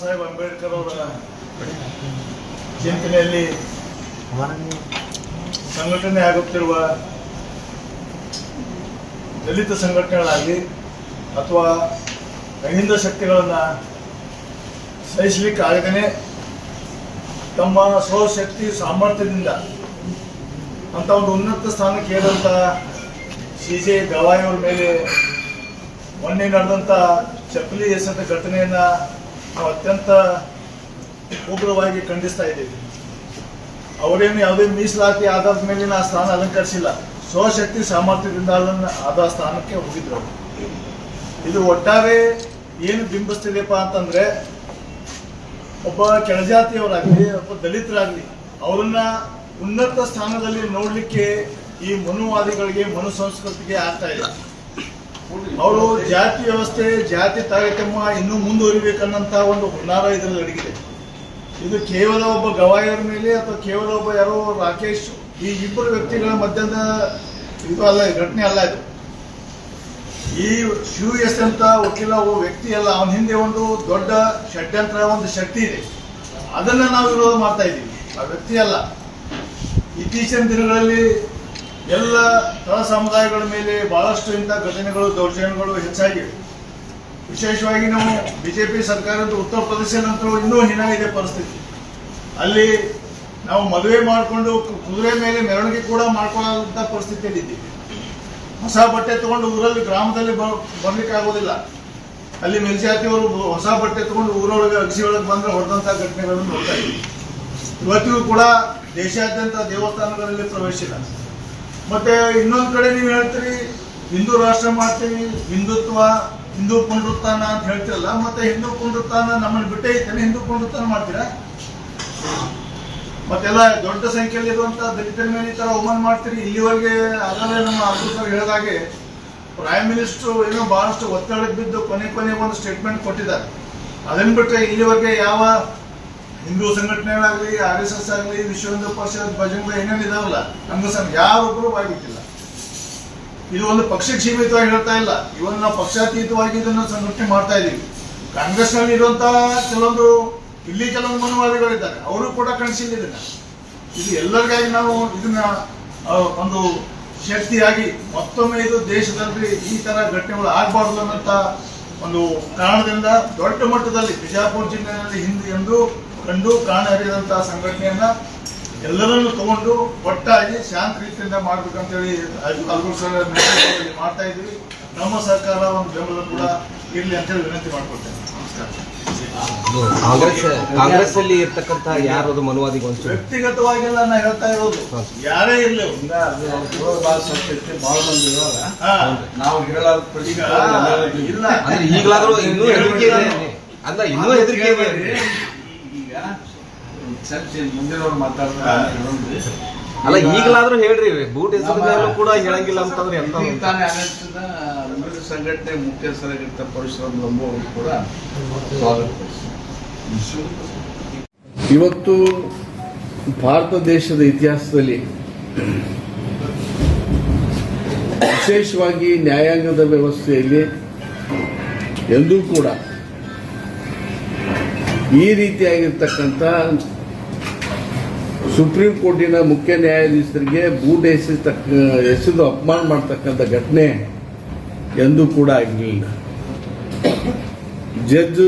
ಸಾಹೇಬ್ ಅಂಬೇಡ್ಕರ್ ಅವರ ಚಿಂತನೆಯಲ್ಲಿ ಸಂಘಟನೆ ಆಗುತ್ತಿರುವ ದಲಿತ ಸಂಘಟನೆಗಳಾಗಲಿ ಅಥವಾ ಅಹಿಂದ ಶಕ್ತಿಗಳನ್ನ ಸಹಿಸಲಿಕ್ಕೆ ಆಗದೇ ತಮ್ಮ ಸ್ವಶಕ್ತಿ ಸಾಮರ್ಥ್ಯದಿಂದ ಅಂತ ಒಂದು ಉನ್ನತ ಸ್ಥಾನಕ್ಕೆ ಏರಂತ ಸಿ ಜೆ ಗವಾಯಿ ಅವ್ರ ಮೇಲೆ ಮೊನ್ನೆ ನಡೆದಂತ ಚಪ್ಪಲಿ ಎಸೆದ ಘಟನೆಯನ್ನ ನಾವು ಅತ್ಯಂತ ಉಗ್ರವಾಗಿ ಖಂಡಿಸ್ತಾ ಇದ್ದೀವಿ. ಅವರೇನು ಯಾವುದೇ ಮೀಸಲಾತಿ ಆಧಾರದ ಮೇಲಿನ ಆ ಸ್ಥಾನ ಅಲಂಕರಿಸಿಲ್ಲ. ಸ್ವಶಕ್ತಿ ಸಾಮರ್ಥ್ಯದಿಂದ ಆದ ಸ್ಥಾನಕ್ಕೆ ಹೋಗಿದ್ರು ಇದು ಒಟ್ಟಾರೆ ಏನು ಬಿಂಬಿಸ್ತಿದೆಯಪ್ಪ ಅಂತಂದ್ರೆ, ಒಬ್ಬ ಕೆಳಜಾತಿಯವರಾಗ್ಲಿ, ಒಬ್ಬ ದಲಿತರಾಗ್ಲಿ, ಅವರನ್ನ ಉನ್ನತ ಸ್ಥಾನದಲ್ಲಿ ನೋಡ್ಲಿಕ್ಕೆ ಈ ಮನುವಾದಿಗಳಿಗೆ ಮನು ಸಂಸ್ಕೃತಿಗೆ ಆಗ್ತಾ ಇದೆ ಅವರು ಜಾತಿ ವ್ಯವಸ್ಥೆ, ಜಾತಿ ತಾರತಮ್ಯ ಇನ್ನೂ ಮುಂದುವರಿಬೇಕನ್ನಂತ ಒಂದು ಹುನ್ನಾರ ಇದರಲ್ಲಿ ಅಡಗಿದೆ ಇದು ಕೇವಲ ಒಬ್ಬ ಗವಾಯಿಯರ ಮೇಲೆ ಅಥವಾ ಕೇವಲ ಒಬ್ಬ ಯಾರೋ ರಾಕೇಶ್, ಈ ಇಬ್ಬರು ವ್ಯಕ್ತಿಗಳ ಮಧ್ಯದ ಇದು ಅಲ್ಲ, ಘಟನೆ ಅಲ್ಲ ಇದು. ಈ ಶಿವ ಎಸ್ ಅಂತ ವಕೀಲ ವ್ಯಕ್ತಿ ಅಲ್ಲ, ಅವನ ಹಿಂದೆ ಒಂದು ದೊಡ್ಡ ಷಡ್ಯಂತ್ರ, ಒಂದು ಶಕ್ತಿ ಇದೆ. ಅದನ್ನ ನಾವು ವಿರೋಧ ಮಾಡ್ತಾ ಇದ್ದೀವಿ. ಆ ವ್ಯಕ್ತಿ ಅಲ್ಲ. ಇತ್ತೀಚಿನ ದಿನಗಳಲ್ಲಿ ಎಲ್ಲ ತಳ ಸಮುದಾಯಗಳ ಮೇಲೆ ಬಹಳಷ್ಟು ಇಂಥ ಘಟನೆಗಳು, ದೌರ್ಜನ್ಯಗಳು ಹೆಚ್ಚಾಗಿವೆ. ವಿಶೇಷವಾಗಿ ನಾವು ಬಿಜೆಪಿ ಸರ್ಕಾರದ ಉತ್ತರ ಪ್ರದೇಶ ನಂತರ ಇನ್ನೂ ಇದೆ ಪರಿಸ್ಥಿತಿ. ಅಲ್ಲಿ ನಾವು ಮದುವೆ ಮಾಡಿಕೊಂಡು ಕುದುರೆ ಮೇಲೆ ಮೆರವಣಿಗೆ ಕೂಡ ಮಾಡ್ಕೊಳ್ಳೋಂಥ ಪರಿಸ್ಥಿತಿಯಲ್ಲಿ ಇದ್ದೀವಿ ಹೊಸ ಬಟ್ಟೆ ತಗೊಂಡು ಊರಲ್ಲಿ ಗ್ರಾಮದಲ್ಲಿ ಬರ್ಲಿಕ್ಕೆ ಆಗೋದಿಲ್ಲ ಅಲ್ಲಿ ಮೇಲ್ಜಾತಿಯವರು ಹೊಸ ಬಟ್ಟೆ ತಗೊಂಡು ಊರೊಳಗೆ ಅಗಸಿ ಒಳಗೆ ಬಂದ್ರೆ ಹೊಡೆದಂಥ ಘಟನೆಗಳನ್ನು ನೋಡ್ತಾ ಇದ್ದೀವಿ. ಇವತ್ತಿಗೂ ಕೂಡ ದೇಶಾದ್ಯಂತ ದೇವಸ್ಥಾನಗಳಲ್ಲಿ ಪ್ರವೇಶಿಲ್ಲ. ಮತ್ತೆ ಇನ್ನೊಂದ್ ಕಡೆ ನೀವು ಹೇಳ್ತೀರಿ, ಹಿಂದೂ ರಾಷ್ಟ್ರ ಮಾಡ್ತೀವಿ ಹಿಂದುತ್ವ, ಹಿಂದೂ ಪುನರುತ್ಥಾನ ಅಂತ ಹೇಳ್ತಿರಲ್ಲ, ಮತ್ತೆ ಹಿಂದೂ ಪುನರುತ್ಥಾನ ನಮ್ಮನ್ನು ಬಿಟ್ಟೇ ಇದ್ದೇನೆ, ಹಿಂದೂ ಪುನರುತ್ಥಾನ ಮಾಡ್ತೀರಾ? ಮತ್ತೆಲ್ಲ ದೊಡ್ಡ ಸಂಖ್ಯೆಯಲ್ಲಿ ಇರುವಂತಹ ದಲಿತರ ಮೇಲೆ ಈ ತರ ಅವಮಾನ ಮಾಡ್ತೀರಿ, ಇಲ್ಲಿವರೆಗೆ ಆಗಲೇ ನಮ್ಮ ಅಧ್ಯಕ್ಷರು ಹೇಳಿದಾಗೆ ಪ್ರೈಮ್ ಮಿನಿಸ್ಟರ್ ಏನೋ ಬಹಳಷ್ಟು ಒತ್ತಡ ಬಿದ್ದು ಕೊನೆ ಕೊನೆ ಒಂದು ಸ್ಟೇಟ್ಮೆಂಟ್ ಕೊಟ್ಟಿದ್ದಾರೆ. ಅದನ್ನ ಬಿಟ್ಟರೆ ಇಲ್ಲಿವರೆಗೆ ಯಾವ ಹಿಂದೂ ಸಂಘಟನೆಗಳಾಗಲಿ ಆರ್ ಎಸ್ ಎಸ್ ಆಗಲಿ ವಿಶ್ವ ಹಿಂದೂ ಪರಿಷತ್ ಭಜನ್ಗಳು ಏನೇನು ಇದಾವಲ್ಲ, ನಮ್ಗೆ ಸರ್ ಯಾರೊಬ್ಬರು ಬಾಯ್ಬಿಟ್ಟಿಲ್ಲ ಇದು ಒಂದು ಪಕ್ಷಕ್ಕೆ ಸೀಮಿತವಾಗಿ ಹೇಳ್ತಾ ಇಲ್ಲ. ಇವನ್ ನಾವು ಪಕ್ಷಾತೀತವಾಗಿ ಇದನ್ನು ಸಂಘಟನೆ ಮಾಡ್ತಾ ಇದೀವಿ. ಕಾಂಗ್ರೆಸ್ನಲ್ಲಿ ಇರುವಂತಹ ಕೆಲವೊಂದು, ಇಲ್ಲಿ ಕೆಲವೊಂದು ಮನುವಾದಿಗಳಿದ್ದಾರೆ. ಅವರು ಕೂಡ ಕಣಿಸಿಲ್ಲ ಇದನ್ನ ಇದು ಎಲ್ಲರಿಗಾಗಿ ನಾವು ಇದನ್ನ ಒಂದು ಶಕ್ತಿಯಾಗಿ ಮತ್ತೊಮ್ಮೆ ಇದು ದೇಶದಲ್ಲಿ ಈ ತರ ಘಟನೆಗಳು ಆಗಬಾರ್ದು ಅನ್ನಂತ ಒಂದು ಕಾರಣದಿಂದ ದೊಡ್ಡ ಮಟ್ಟದಲ್ಲಿ ಬಿಜಾಪುರ ಜಿಲ್ಲೆಯಲ್ಲಿ ಹಿಂದೆ ಎಂದು ಕಂಡು ಕಾಣ ಹರಿದಂತಹ ಸಂಘಟನೆಯನ್ನ ಎಲ್ಲರನ್ನು ತಗೊಂಡು ಒಟ್ಟಾಗಿ ಶಾಂತ ರೀತಿಯಿಂದ ಮಾಡ್ಬೇಕಂತೇಳಿ ನೇತೃತ್ವದಲ್ಲಿ ಮಾಡ್ತಾ ಇದ್ವಿ ನಮ್ಮ ಸರ್ಕಾರ ಒಂದು ಬೆಂಬಲ ಕೂಡ ಇರಲಿ ಅಂತೇಳಿ ವಿನಂತಿ ಮಾಡ್ಕೊಳ್ತೇನೆ. ನಮಸ್ಕಾರ. ಕಾಂಗ್ರೆಸ್ ಕಾಂಗ್ರೆಸ್ ಅಲ್ಲಿ ಇರ್ತಕ್ಕಂತ ಯಾರದು ಮನುವಾದಿಗಳು ವ್ಯಕ್ತಿಗತವಾಗಿಲ್ಲ ವ್ಯಕ್ತಿಗತವಾಗೆಲ್ಲ ನಾ ಹೇಳ್ತಾ ಇರೋದು. ಯಾರೇ ಇರ್ಲಿ ಬಹಳ ಮಂದಿ ಇರೋಲ್ಲ ನಾವು ಹೇಳಲಾದ ಈಗ ಇಲ್ಲ. ಅಂದ್ರೆ ಈಗಲಾದ್ರೂ ಇನ್ನೂ ಹೆದರಿಕೆ ಇದೆ. ಅಲ್ಲ ಇನ್ನೂ ಹೆದರಿಕೆ ಇದೆ. ಈಗ ಚರ್ಚೆ ಮುಂದಿನವ್ರು ಮಾತಾಡ್ತಾರೆ ಅಲ್ಲ ಈಗಲಾದ್ರೂ ಹೇಳ್ರಿ ಬೂಟ್ ಹೆಸರು ಕೂಡ ಹೇಳಂಗಿಲ್ಲ ಅಂತಂದ್ರೆ ಎಂತ ತಾನೇ ಸಂಘಟನೆ ಮುಖ್ಯಸ್ಥರಾಗಿರ್ತ ಪರಶುರಾಮ್ ಲಂಬು ಅವರು ಕೂಡ ಸ್ವಾಗತ ಇವತ್ತು ಭಾರತ ದೇಶದ ಇತಿಹಾಸದಲ್ಲಿ ವಿಶೇಷವಾಗಿ ನ್ಯಾಯಾಂಗದ ವ್ಯವಸ್ಥೆಯಲ್ಲಿ ಎಂದೂ ಕೂಡ ಈ ರೀತಿಯಾಗಿರ್ತಕ್ಕಂಥ ಸುಪ್ರೀಂ ಕೋರ್ಟಿನ ಮುಖ್ಯ ನ್ಯಾಯಾಧೀಶರಿಗೆ ಬೂಟ್ ಎಸೆತಕ್ಕ, ಎಸೆದು ಅಪಮಾನ ಮಾಡ್ತಕ್ಕಂಥ ಘಟನೆ ಎಂದೂ ಕೂಡ ಆಗಿರಲಿಲ್ಲ. ಜಡ್ಜ್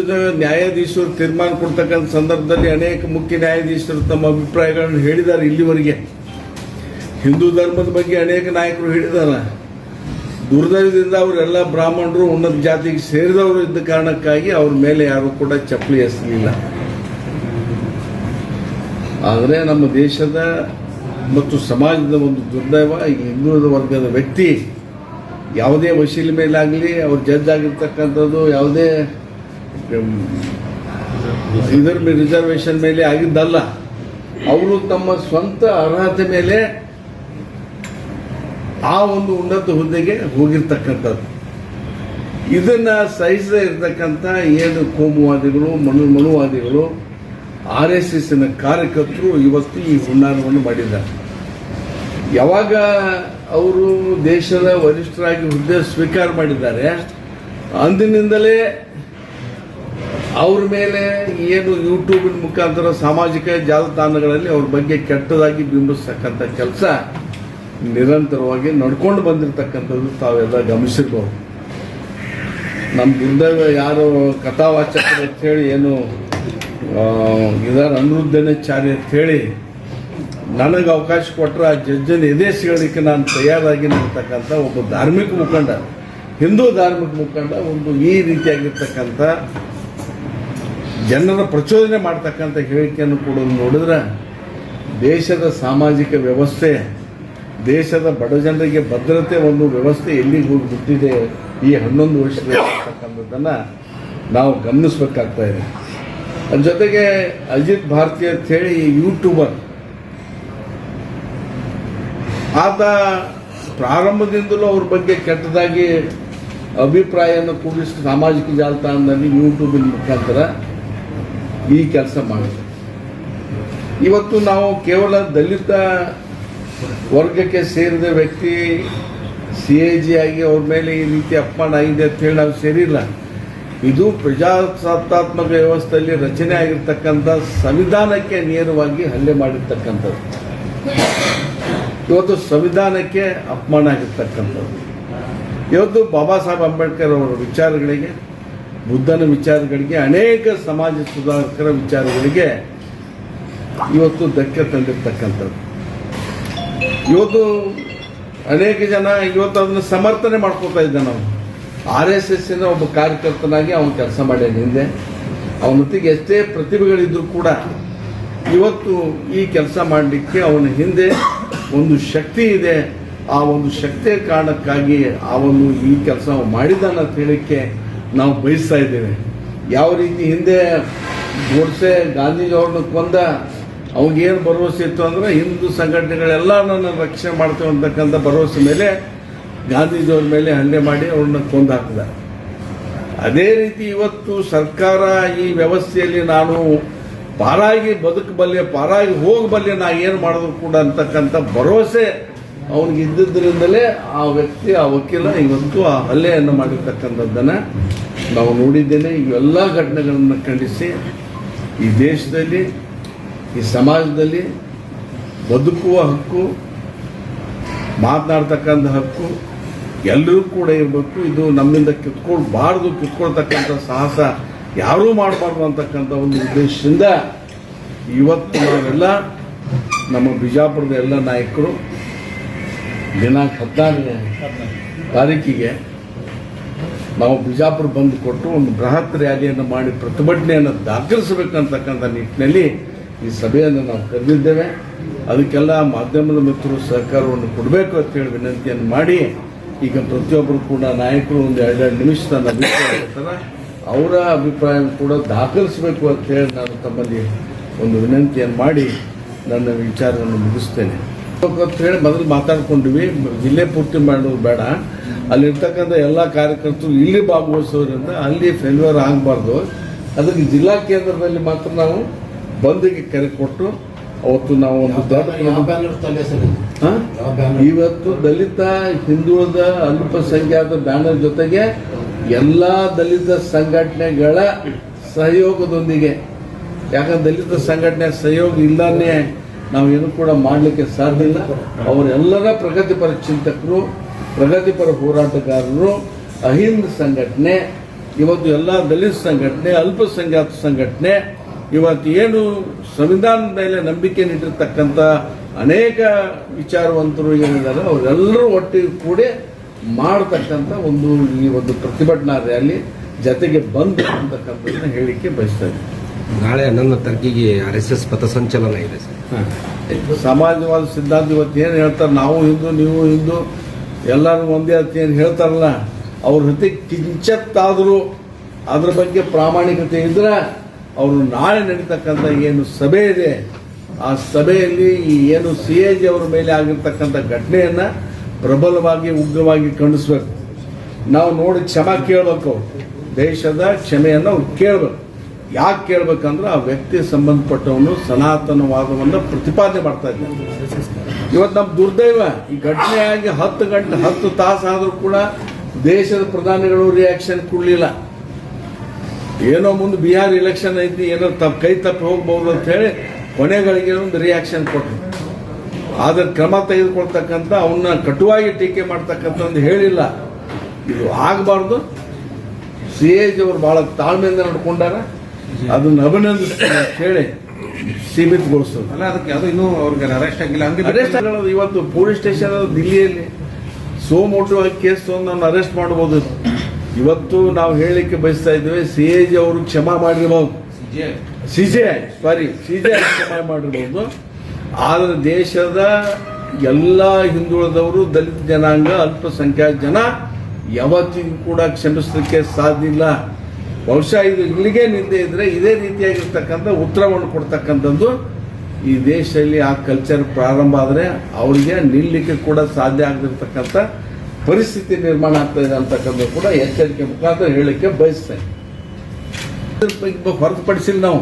ನ್ಯಾಯಾಧೀಶರು ತೀರ್ಮಾನ ಕೊಡ್ತಕ್ಕಂಥ ಸಂದರ್ಭದಲ್ಲಿ ಅನೇಕ ಮುಖ್ಯ ನ್ಯಾಯಾಧೀಶರು ತಮ್ಮ ಅಭಿಪ್ರಾಯಗಳನ್ನು ಹೇಳಿದ್ದಾರೆ ಇಲ್ಲಿವರೆಗೆ. ಹಿಂದೂ ಧರ್ಮದ ಬಗ್ಗೆ ಅನೇಕ ನಾಯಕರು ಹೇಳಿದ್ದಾರೆ. ದುರ್ದೈವದಿಂದ ಅವರೆಲ್ಲ ಬ್ರಾಹ್ಮಣರು ಉನ್ನತ ಜಾತಿಗೆ ಸೇರಿದವರು ಇದ್ದ ಕಾರಣಕ್ಕಾಗಿ ಅವ್ರ ಮೇಲೆ ಯಾರು ಕೂಡ ಚಪ್ಪಲಿ ಎಸಲಿಲ್ಲ. ಆದರೆ ನಮ್ಮ ದೇಶದ ಮತ್ತು ಸಮಾಜದ ಒಂದು ದುರ್ದೈವ, ಈ ಹಿಂದುಳಿದ ವರ್ಗದ ವ್ಯಕ್ತಿ ಯಾವುದೇ ವಶೀಲಿ ಮೇಲಾಗಲಿ, ಅವ್ರು ಜಡ್ಜ್ ಆಗಿರ್ತಕ್ಕಂಥದ್ದು ಯಾವುದೇ ಇದರ ರಿಸರ್ವೇಷನ್ ಮೇಲೆ ಆಗಿದ್ದಲ್ಲ. ಅವರು ತಮ್ಮ ಸ್ವಂತ ಅರ್ಹತೆ ಮೇಲೆ ಆ ಒಂದು ಉನ್ನತ ಹುದ್ದೆಗೆ ಹೋಗಿರ್ತಕ್ಕಂಥದ್ದು. ಇದನ್ನ ಸಹಿಸದೇ ಇರತಕ್ಕಂಥ ಏನು ಕೋಮುವಾದಿಗಳು, ಮನು, ಮನುವಾದಿಗಳು, ಆರ್ ಎಸ್ ಎಸ್ನ ಕಾರ್ಯಕರ್ತರು ಇವತ್ತು ಈ ಹುನ್ನಾರವನ್ನು ಮಾಡಿದ್ದಾರೆ. ಯಾವಾಗ ಅವರು ದೇಶದ ವರಿಷ್ಠರಾಗಿ ಹುದ್ದೆ ಸ್ವೀಕಾರ ಮಾಡಿದ್ದಾರೆ, ಅಂದಿನಿಂದಲೇ ಅವ್ರ ಮೇಲೆ ಏನು ಯೂಟ್ಯೂಬಿನ ಮುಖಾಂತರ ಸಾಮಾಜಿಕ ಜಾಲತಾಣಗಳಲ್ಲಿ ಅವ್ರ ಬಗ್ಗೆ ಕೆಟ್ಟದಾಗಿ ಬಿಂಬಿಸ್ತಕ್ಕಂಥ ಕೆಲಸ ನಿರಂತರವಾಗಿ ನಡ್ಕೊಂಡು ಬಂದಿರತಕ್ಕಂಥದ್ದು ತಾವೆಲ್ಲ ಗಮನಿಸಿರ್ಬೋದು. ನಮ್ಮ ದುರ್ದೈವ ಯಾರು ಕಥಾವಾಚಕರು ಅಂತೇಳಿ ಏನು ಇದರ ಅಂತ ಹೇಳಿ ನನಗೆ ಅವಕಾಶ ಕೊಟ್ಟರೆ ಆ ಜಡ್ಜನ್ ಎದೇಶಗಳಿಗೆ ನಾನು ತಯಾರಾಗಿ ನಿರ್ತಕ್ಕಂಥ ಒಬ್ಬ ಧಾರ್ಮಿಕ ಮುಖಂಡ, ಹಿಂದೂ ಧಾರ್ಮಿಕ ಮುಖಂಡ, ಒಂದು ಈ ರೀತಿಯಾಗಿರ್ತಕ್ಕಂಥ ಜನರ ಪ್ರಚೋದನೆ ಮಾಡ್ತಕ್ಕಂಥ ಹೇಳಿಕೆಯನ್ನು ಕೂಡ ನೋಡಿದ್ರೆ ದೇಶದ ಸಾಮಾಜಿಕ ವ್ಯವಸ್ಥೆ ದೇಶದ ಬಡ ಜನರಿಗೆ ಭದ್ರತೆ ಒಂದು ವ್ಯವಸ್ಥೆ ಎಲ್ಲಿಗೆ ಹೋಗಿಬಿಟ್ಟಿದೆ ಈ ಹನ್ನೊಂದು ವರ್ಷದಲ್ಲಿರ್ತಕ್ಕಂಥದ್ದನ್ನು ನಾವು ಗಮನಿಸ್ಬೇಕಾಗ್ತಾ ಇದೆ. ಅದ್ರ ಜೊತೆಗೆ ಅಜಿತ್ ಭಾರತಿ ಅಂತ ಹೇಳಿ ಯೂಟ್ಯೂಬರ್. ಆತ ಪ್ರಾರಂಭದಿಂದಲೂ ಅವ್ರ ಬಗ್ಗೆ ಕೆಟ್ಟದಾಗಿ ಅಭಿಪ್ರಾಯವನ್ನು ಕೂಡಿಸಿ ಸಾಮಾಜಿಕ ಜಾಲತಾಣದಲ್ಲಿ ಯೂಟ್ಯೂಬಿನ ಮುಖಾಂತರ ಈ ಕೆಲಸ ಮಾಡಿದೆ ಇವತ್ತು ನಾವು ಕೇವಲ ದಲಿತ ವರ್ಗಕ್ಕೆ ಸೇರಿದ ವ್ಯಕ್ತಿ ಸಿ ಎ ಜಿ ಆಗಿ ಅವ್ರ ಮೇಲೆ ಈ ರೀತಿ ಅಪಮಾನ ಆಗಿದೆ ಅಂತ ಹೇಳಿ ನಾವು ಸೇರಿಲ್ಲ. ಇದು ಪ್ರಜಾಸತ್ತಾತ್ಮಕ ವ್ಯವಸ್ಥೆಯಲ್ಲಿ ರಚನೆ ಆಗಿರ್ತಕ್ಕಂಥ ಸಂವಿಧಾನಕ್ಕೆ ನೇರವಾಗಿ ಹಲ್ಲೆ ಮಾಡಿರ್ತಕ್ಕಂಥದ್ದು. ಇವತ್ತು ಸಂವಿಧಾನಕ್ಕೆ ಅಪಮಾನ ಆಗಿರ್ತಕ್ಕಂಥದ್ದು. ಇವತ್ತು ಬಾಬಾ ಸಾಹೇಬ್ ಅಂಬೇಡ್ಕರ್ ಅವರ ವಿಚಾರಗಳಿಗೆ, ಬುದ್ಧನ ವಿಚಾರಗಳಿಗೆ, ಅನೇಕ ಸಮಾಜ ಸುಧಾರಕರ ವಿಚಾರಗಳಿಗೆ ಇವತ್ತು ಧಕ್ಕೆ ತಂದಿರ್ತಕ್ಕಂಥದ್ದು. ಇವತ್ತು ಅನೇಕ ಜನ ಇವತ್ತು ಅದನ್ನ ಸಮರ್ಥನೆ ಮಾಡ್ಕೊತಾ ಇದ್ದ ನಾವು ಆರ್ ಎಸ್ ಎಸ್ಸಿನ ಒಬ್ಬ ಕಾರ್ಯಕರ್ತನಾಗಿ ಅವನು ಕೆಲಸ ಮಾಡ್ಯಾನ. ಹಿಂದೆ ಅವನೊತ್ತಿಗೆ ಎಷ್ಟೇ ಪ್ರತಿಭೆಗಳಿದ್ರು ಕೂಡ ಇವತ್ತು ಈ ಕೆಲಸ ಮಾಡಲಿಕ್ಕೆ ಅವನ ಹಿಂದೆ ಒಂದು ಶಕ್ತಿ ಇದೆ. ಆ ಒಂದು ಶಕ್ತಿಯ ಕಾರಣಕ್ಕಾಗಿ ಅವನು ಈ ಕೆಲಸ ಮಾಡಿದ್ದಾನೆ ಅಂತ ಹೇಳಲಿಕ್ಕೆ ನಾವು ಬಯಸ್ತಾ ಇದ್ದೇವೆ. ಯಾವ ರೀತಿ ಹಿಂದೆ ಗೋಡ್ಸೆ ಗಾಂಧೀಜಿ ಅವ್ರನ್ನ ಕೊಂದ ಅವಾಗೇನು ಭರವಸೆ ಇತ್ತು ಅಂದ್ರೆ ಹಿಂದೂ ಸಂಘಟನೆಗಳೆಲ್ಲ ನನ್ನ ರಕ್ಷಣೆ ಮಾಡ್ತೇವೆ ಅಂತಕ್ಕಂಥ ಭರವಸೆ ಮೇಲೆ ಗಾಂಧೀಜಿಯವ್ರ ಮೇಲೆ ಹಲ್ಲೆ ಮಾಡಿ ಅವ್ರನ್ನ ಕೊಂದು ಹಾಕಿದ ಅದೇ ರೀತಿ ಇವತ್ತು ಸರ್ಕಾರ ಈ ವ್ಯವಸ್ಥೆಯಲ್ಲಿ ನಾನು ಪಾರಾಗಿ ಬದುಕಬಲ್ಲೆ ಪಾರಾಗಿ ಹೋಗಬಲ್ಲೆ ನಾ ಏನು ಮಾಡಿದ್ರು ಕೂಡ ಅಂತಕ್ಕಂಥ ಭರವಸೆ ಅವನಿಗೆ ಇದ್ದಿದ್ದರಿಂದಲೇ ಆ ವ್ಯಕ್ತಿ, ಆ ವಕೀಲ ಇವತ್ತು ಆ ಹಲ್ಲೆಯನ್ನು ಮಾಡಿರ್ತಕ್ಕಂಥದ್ದನ್ನು ನಾವು ನೋಡಿದ್ದೇನೆ. ಇವೆಲ್ಲ ಘಟನೆಗಳನ್ನು ಖಂಡಿಸಿ ಈ ದೇಶದಲ್ಲಿ ಈ ಸಮಾಜದಲ್ಲಿ ಬದುಕುವ ಹಕ್ಕು, ಮಾತನಾಡ್ತಕ್ಕಂಥ ಹಕ್ಕು ಎಲ್ಲರೂ ಕೂಡ ಇರಬೇಕು. ಇದು ನಮ್ಮಿಂದ ಕಿತ್ಕೊಳ್ಬಾರ್ದು, ಕಿತ್ಕೊಳ್ತಕ್ಕಂಥ ಸಾಹಸ ಯಾರೂ ಮಾಡಬಾರ್ದು ಅಂತಕ್ಕಂಥ ಒಂದು ಉದ್ದೇಶದಿಂದ ಇವತ್ತು ನಾವೆಲ್ಲ ನಮ್ಮ ಬಿಜಾಪುರದ ಎಲ್ಲ ನಾಯಕರು ದಿನಾಂಕ ಹದಿನಾರನೇ ತಾರೀಕಿಗೆ ನಾವು ಬಿಜಾಪುರ ಬಂದು ಕೊಟ್ಟು ಒಂದು ಬೃಹತ್ ರ್ಯಾಲಿಯನ್ನು ಮಾಡಿ ಪ್ರತಿಭಟನೆಯನ್ನು ದಾಖಲಿಸಬೇಕಂತಕ್ಕಂಥ ನಿಟ್ಟಿನಲ್ಲಿ ಈ ಸಭೆಯನ್ನು ನಾವು ಕರೆದಿದ್ದೇವೆ. ಅದಕ್ಕೆಲ್ಲ ಮಾಧ್ಯಮದ ಮಿತ್ರರು ಸಹಕಾರವನ್ನು ಕೊಡಬೇಕು ಅಂತ ಹೇಳಿ ವಿನಂತಿಯನ್ನು ಮಾಡಿ, ಈಗ ಪ್ರತಿಯೊಬ್ಬರು ಕೂಡ ನಾಯಕರು ಒಂದು ಎರಡೆರಡು ನಿಮಿಷ ನನ್ನ ಅಭಿಪ್ರಾಯ ಅವರ ಅಭಿಪ್ರಾಯ ಕೂಡ ದಾಖಲಿಸಬೇಕು ಅಂತ ಹೇಳಿ ನಾನು ತಮ್ಮಲ್ಲಿ ಒಂದು ವಿನಂತಿಯನ್ನು ಮಾಡಿ ನನ್ನ ವಿಚಾರವನ್ನು ಮುಗಿಸ್ತೇನೆ. ಅಂತ ಹೇಳಿ ಮೊದಲು ಮಾತಾಡ್ಕೊಂಡ್ವಿ. ಜಿಲ್ಲೆ ಪೂರ್ತಿ ಮಾಡೋದು ಬೇಡ. ಅಲ್ಲಿರ್ತಕ್ಕಂಥ ಎಲ್ಲ ಕಾರ್ಯಕರ್ತರು ಇಲ್ಲಿ ಭಾಗವಹಿಸೋದ್ರಿಂದ ಅಲ್ಲಿ ಫೇಲ್ಯೂರ್ ಆಗಬಾರ್ದು. ಅದಕ್ಕೆ ಜಿಲ್ಲಾ ಕೇಂದ್ರದಲ್ಲಿ ಮಾತ್ರ ನಾವು ಬಂದಿಗೆ ಕರೆ ಕೊಟ್ಟು ಅವತ್ತು ನಾವು ಒಂದು ದೊಡ್ಡ? ಇವತ್ತು ದಲಿತ ಹಿಂದುಳಿದ ಅಲ್ಪಸಂಖ್ಯಾತ ಬ್ಯಾನರ್ ಜೊತೆಗೆ ಎಲ್ಲ ದಲಿತ ಸಂಘಟನೆಗಳ ಸಹಯೋಗದೊಂದಿಗೆ. ಯಾಕಂದ್ರೆ ದಲಿತ ಸಂಘಟನೆ ಸಹಯೋಗ ನಾವು ಏನು ಕೂಡ ಮಾಡಲಿಕ್ಕೆ ಸಾಧ್ಯ ಇಲ್ಲ. ಅವರೆಲ್ಲರ ಪ್ರಗತಿಪರ ಚಿಂತಕರು ಪ್ರಗತಿಪರ ಹೋರಾಟಗಾರರು ಅಹಿಂದ ಸಂಘಟನೆ ಇವತ್ತು ಎಲ್ಲ ದಲಿತ ಸಂಘಟನೆ ಅಲ್ಪಸಂಖ್ಯಾತ ಸಂಘಟನೆ ಇವತ್ತು ಏನು ಸಂವಿಧಾನದ ಮೇಲೆ ನಂಬಿಕೆ ನೀಡಿರ್ತಕ್ಕಂಥ ಅನೇಕ ವಿಚಾರವಂತರು ಏನಿದ್ದಾರೆ ಅವರೆಲ್ಲರೂ ಒಟ್ಟಿಗೆ ಕೂಡಿ ಮಾಡತಕ್ಕಂಥ ಒಂದು ಈ ಒಂದು ಪ್ರತಿಭಟನಾ ರ್ಯಾಲಿ ಜತೆಗೆ ಬಂದು ಅಂತಕ್ಕಂಥದ್ದನ್ನ ಹೇಳಿಕೆ ಬಯಸ್ತಾ ಇದ್ದೀನಿ. ನಾಳೆ ನನ್ನ ತರ್ಕಿಗೆ ಆರ್ ಎಸ್ ಎಸ್ ಪಥಸಂಚಲನ ಇದೆ ಸರ್. ಸಮಾಜವಾದ ಸಿದ್ಧಾಂತ ಇವತ್ತು ಏನು ಹೇಳ್ತಾರೆ ನಾವು ಹಿಂದೂ ನೀವು ಹಿಂದೂ ಎಲ್ಲರೂ ಒಂದೇ ಅಂತ ಏನು ಹೇಳ್ತಾರಲ್ಲ ಅವ್ರ ಜೊತೆ ಕಿಂಚತ್ತಾದರೂ ಅದ್ರ ಬಗ್ಗೆ ಪ್ರಾಮಾಣಿಕತೆ ಇದ್ರೆ ಅವರು ನಾಳೆ ನಡೀತಕ್ಕಂಥ ಏನು ಸಭೆ ಇದೆ, ಆ ಸಭೆಯಲ್ಲಿ ಈ ಏನು ಸಿ ಎ ಜಿ ಅವರ ಮೇಲೆ ಆಗಿರ್ತಕ್ಕಂಥ ಘಟನೆಯನ್ನು ಪ್ರಬಲವಾಗಿ, ಉಗ್ರವಾಗಿ ಖಂಡಿಸ್ಬೇಕು. ನಾವು ನೋಡಿ ಕ್ಷಮ ಕೇಳಬೇಕು. ದೇಶದ ಕ್ಷಮೆಯನ್ನು ಅವ್ರು ಕೇಳಬೇಕು. ಯಾಕೆ ಕೇಳಬೇಕಂದ್ರೆ ಆ ವ್ಯಕ್ತಿ ಸಂಬಂಧಪಟ್ಟವನು ಸನಾತನವಾದವನ್ನು ಪ್ರತಿಪಾದನೆ ಮಾಡ್ತಾ ಇದ್ದಾನೆ ಇವತ್ತು ನಮ್ಮ ದುರ್ದೈವ, ಈ ಘಟನೆಯಾಗಿ ಹತ್ತು ಗಂಟೆ, ಹತ್ತು ತಾಸು ಆದರೂ ಕೂಡ ದೇಶದ ಪ್ರಧಾನಿಗಳು ರಿಯಾಕ್ಷನ್ ಕೊಡಲಿಲ್ಲ. ಏನೋ ಮುಂದೆ ಬಿಹಾರ್ ಎಲೆಕ್ಷನ್ ಐತಿ ಏನೋ ತಪ್ಪು ಕೈ ತಪ್ಪು ಹೋಗ್ಬೋದು ಅಂತ ಹೇಳಿ ಕೊನೆಗಳಿಗೆ ಒಂದು ರಿಯಾಕ್ಷನ್ ಕೊಟ್ಟರು ಆದ್ರೆ ಕ್ರಮ ತೆಗೆದುಕೊಳ್ತಕ್ಕಂಥ ಅವನ್ನ ಕಟುವಾಗಿ ಟೀಕೆ ಮಾಡ್ತಕ್ಕಂಥ ಒಂದು ಹೇಳಿಲ್ಲ. ಇದು ಆಗಬಾರ್ದು. ಸಿ ಎಜ್ ಅವರು ಬಹಳ ತಾಳ್ಮೆಯಿಂದ ನಡ್ಕೊಂಡಾರ. ಅದನ್ನ ಅಭಿನಂದಿಸಿ ಹೇಳಿ ಸೀಮಿತಗೊಳಿಸೋದು. ಅಲ್ಲ ಅದಕ್ಕೆ ಅದು ಇನ್ನೂ ಅವ್ರಿಗೆ ಅರೆಸ್ಟ್ ಆಗಿಲ್ಲ. ಹಂಗೆ ಅರೆಸ್ಟ್ ಇವತ್ತು ಪೊಲೀಸ್ ಸ್ಟೇಷನ್ ದಿಲ್ಲಿಯಲ್ಲಿ. ಸೋ ಮೋಟು ಕೇಸ್ ನಾವು ಅರೆಸ್ಟ್ ಮಾಡ್ಬೋದು. ಇವತ್ತು ನಾವು ಹೇಳಲಿಕ್ಕೆ ಬಯಸ್ತಾ ಇದ್ದೇವೆ, ಸಿ ಎ ಜಿ ಅವರು ಕ್ಷಮಾ ಮಾಡಿರಬಹುದು C J I. Sorry C J I ಕ್ಷಮಾ ಮಾಡಿರಬಹುದು ಆದರೆ ದೇಶದ ಎಲ್ಲ ಹಿಂದುಳಿದವರು ದಲಿತ ಜನಾಂಗ, ಅಲ್ಪಸಂಖ್ಯಾತ ಜನ ಯಾವತ್ತಿಗೂ ಕೂಡ ಕ್ಷಮಿಸಲಿಕ್ಕೆ ಸಾಧ್ಯ ಇಲ್ಲ. ಬಹುಶಃ ಇದು ಇಲ್ಲಿಗೆ ನಿಂದೆ ಇದ್ರೆ ಇದೇ ರೀತಿಯಾಗಿರ್ತಕ್ಕಂಥ ಉತ್ತರವನ್ನು ಕೊಡ್ತಕ್ಕಂಥದ್ದು ಈ ದೇಶದಲ್ಲಿ ಆ ಕಲ್ಚರ್ ಪ್ರಾರಂಭ ಆದರೆ ಅವರಿಗೆ ನಿಲ್ಲಿಕ್ಕೆ ಕೂಡ ಸಾಧ್ಯ ಆಗದಿರ್ತಕ್ಕಂಥ ಪರಿಸ್ಥಿತಿ ನಿರ್ಮಾಣ ಆಗ್ತಾ ಇದೆ ಅಂತಕ್ಕಂಥ ಕೂಡ ಎಚ್ಚರಿಕೆ ಮುಖಾಂತರ ಹೇಳಕ್ಕೆ ಬಯಸ್ತೇನೆ ಹೊರತುಪಡಿಸಿಲ್ಲ ನಾವು.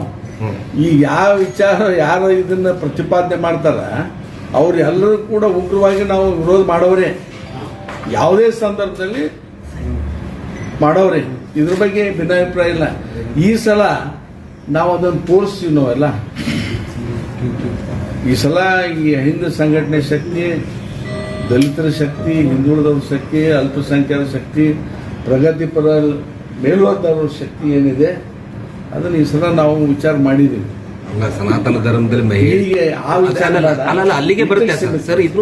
ಈ ಯಾವ ವಿಚಾರ ಯಾರು ಇದನ್ನ ಪ್ರತಿಪಾದನೆ ಮಾಡ್ತಾರ ಅವರೆಲ್ಲರೂ ಕೂಡ ಉಗ್ರವಾಗಿ ನಾವು ವಿರೋಧ ಮಾಡೋರೇ ಯಾವುದೇ ಸಂದರ್ಭದಲ್ಲಿ ಮಾಡೋರೆ ಇದ್ರ ಬಗ್ಗೆ ಭಿನ್ನಾಭಿಪ್ರಾಯ ಇಲ್ಲ. ಈ ಸಲ ನಾವು ಅದನ್ನು ತೋರಿಸ್ತೀವಿ ನಾವೆಲ್ಲ. ಈ ಸಲ ಈ ಹಿಂದೂ ಸಂಘಟನೆ ಶಕ್ತಿ ದಲಿತರ ಶಕ್ತಿ ಹಿಂದುಳಿದವ್ರ ಶಕ್ತಿ ಅಲ್ಪಸಂಖ್ಯಾತ ಶಕ್ತಿ ಪ್ರಗತಿಪರ ಮೇಲ್ವರ್ಗದವ್ರ ಶಕ್ತಿ ಏನಿದೆ ಅದನ್ನು ಈ ಸಲ ನಾವು ವಿಚಾರ ಮಾಡಿದ್ದೀವಿ ಅಲ್ಲ ಸನಾತನ ಧರ್ಮದಲ್ಲಿ ಮಹಿಳೆ ಅಲ್ಲಿಗೆ ಬರುತ್ತೆ ಸರ್. ಸರ್ ಇದು